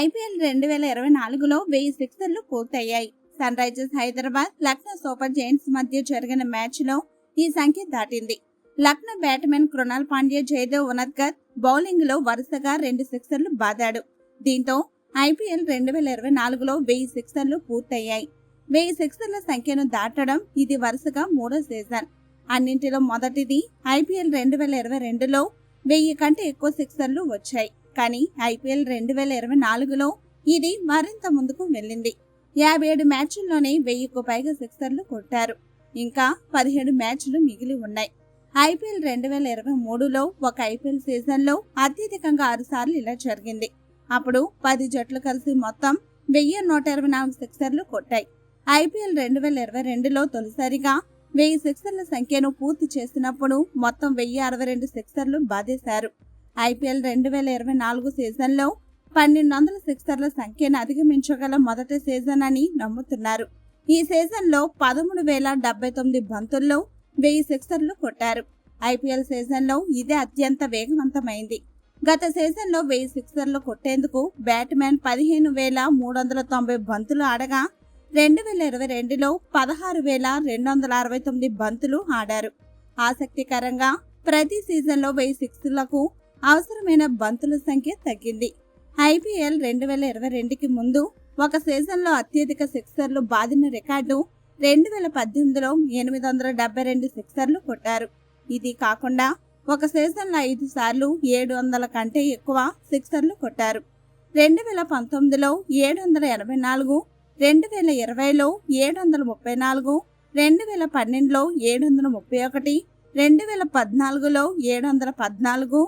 IPL రెండు వేల ఇరవై నాలుగులో వెయ్యి సిక్సర్లు పూర్తయ్యాయి. Sunrisers Hyderabad Lucknow Super Giants మధ్య జరిగిన మ్యాచ్లో ఈ సంఖ్య దాటింది. లక్నో బ్యాట్స్మెన్ కృణాల్ పాండ్యా జయదేవ్ ఉనద్గర్ బౌలింగ్లో వరుసగా రెండు సిక్సర్లు బాదాడు. దీంతో ఐపీఎల్ రెండు వేల ఇరవై నాలుగులో వెయ్యి సిక్సర్లు పూర్తయ్యాయి. వెయ్యి సిక్సర్ల సంఖ్యను దాటడం ఇది వరుసగా మూడో సీజన్. అన్నింటిలో మొదటిది ఐపీఎల్ రెండు వేల ఇరవై రెండులో వెయ్యి కంటే ఎక్కువ సిక్సర్లు వచ్చాయి. కానీ ఐపీఎల్ రెండు వేల ఇరవై నాలుగులో ఇది మరింత ముందుకు వెళ్ళింది. యాభై ఏడు మ్యాచ్ల్లోనే వెయ్యికు పైగా సిక్సర్లు కొట్టారు. ఇంకా పదిహేడు మ్యాచ్లు మిగిలి ఉన్నాయి. ఐపీఎల్ రెండు వేల ఇరవై మూడులో ఒక ఐపీఎల్ సీజన్లో అత్యధికంగా ఆరుసార్లు ఇలా జరిగింది. అప్పుడు పది జట్లు కలిసి మొత్తం వెయ్యి నూట ఇరవై నాలుగు సిక్సర్లు కొట్టాయి. ఐపీఎల్ రెండు వేల ఇరవై రెండులో తొలిసారిగా వెయ్యి సిక్సర్ల సంఖ్యను పూర్తి చేసినప్పుడు మొత్తం వెయ్యి అరవై రెండు సిక్సర్లు బాధేశారు ఐపీఎల్ రెండు వేల ఇరవై నాలుగు సీజన్లో పన్నెండు వందల సిక్సర్ల సంఖ్యను అధిగమించగల మొదటి సీజన్ అని నమ్ముతున్నారు. ఈ సీజన్లో పదమూడు వేల డెబ్బై తొమ్మిది బంతుల్లో వెయ్యి సిక్సర్లు కొట్టారు. ఐపీఎల్ సీజన్లో ఇదే అత్యంత వేగవంతమైంది. గత సీజన్లో వెయ్యి సిక్సర్లు కొట్టేందుకు బ్యాట్మెన్ పదిహేను వేల మూడు వందల తొంభై బంతులు ఆడగా రెండు వేల ఇరవై రెండులో పదహారు వేల రెండు వందల అరవై తొమ్మిది బంతులు ఆడారు. ఆసక్తికరంగా ప్రతి సీజన్లో వెయ్యి సిక్స్లకు అవసరమైన బంతుల సంఖ్య తగ్గింది. ఐపీఎల్ రెండు వేల ఇరవై రెండుకి ముందు ఒక సీజన్లో అత్యధిక సిక్సర్లు బాదిన రికార్డు రెండు వేల పద్దెనిమిదిలో ఎనిమిది వందల డెబ్బై రెండు సిక్సర్లు కొట్టారు. ఇది కాకుండా ఒక సీజన్లో ఐదు సార్లు ఏడు వందల కంటే ఎక్కువ సిక్సర్లు కొట్టారు. రెండు వేల పంతొమ్మిదిలో ఏడు వందల ఎనభై నాలుగు రెండు వేల ఇరవైలో ఏడు వందల ముప్పై నాలుగు రెండు వేల పన్నెండులో ఏడు వందల ముప్పై ఒకటి రెండు వేల పద్నాలుగులో ఏడు వందల పద్నాలుగు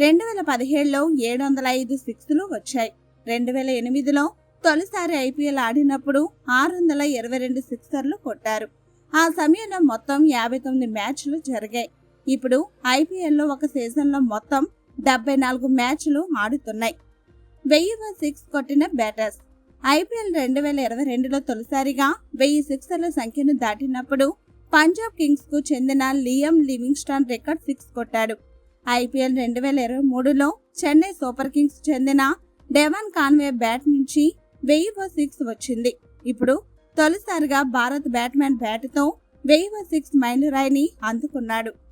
రెండు వేల పదిహేడులో ఏడు వందల ఐదు సిక్స్లు వచ్చాయి. రెండు వేల ఎనిమిదిలో తొలిసారి ఐపీఎల్ ఆడినప్పుడు ఆరు వందల ఇరవై రెండు సిక్సర్లు కొట్టారు. ఆ సమయంలో మొత్తం యాభై తొమ్మిది మ్యాచ్లు జరిగాయి. ఇప్పుడు ఐపీఎల్లో ఒక సీజన్లో మొత్తం డెబ్బై నాలుగు మ్యాచ్లు ఆడుతున్నాయి. వెయ్యి సిక్స్ కొట్టిన బ్యాటర్స్. ఐపీఎల్ రెండు వేల ఇరవై రెండులో తొలిసారిగా వెయ్యి సిక్సర్ల సంఖ్యను దాటినప్పుడు పంజాబ్ కింగ్స్కు చెందిన లియం లివింగ్స్టన్ రికార్డ్ సిక్స్ కొట్టాడు. ఐపీఎల్ రెండు వేల ఇరవై మూడులో చెన్నై సూపర్ కింగ్స్ చెందిన డెవన్ కాన్వే బ్యాట్ నుంచి వెయ్యి సిక్స్ వచ్చింది. ఇప్పుడు తొలిసారిగా భారత్ బ్యాట్మెన్ బ్యాట్తో వెయ్యి సిక్స్ మైలురాయిని అందుకున్నాడు.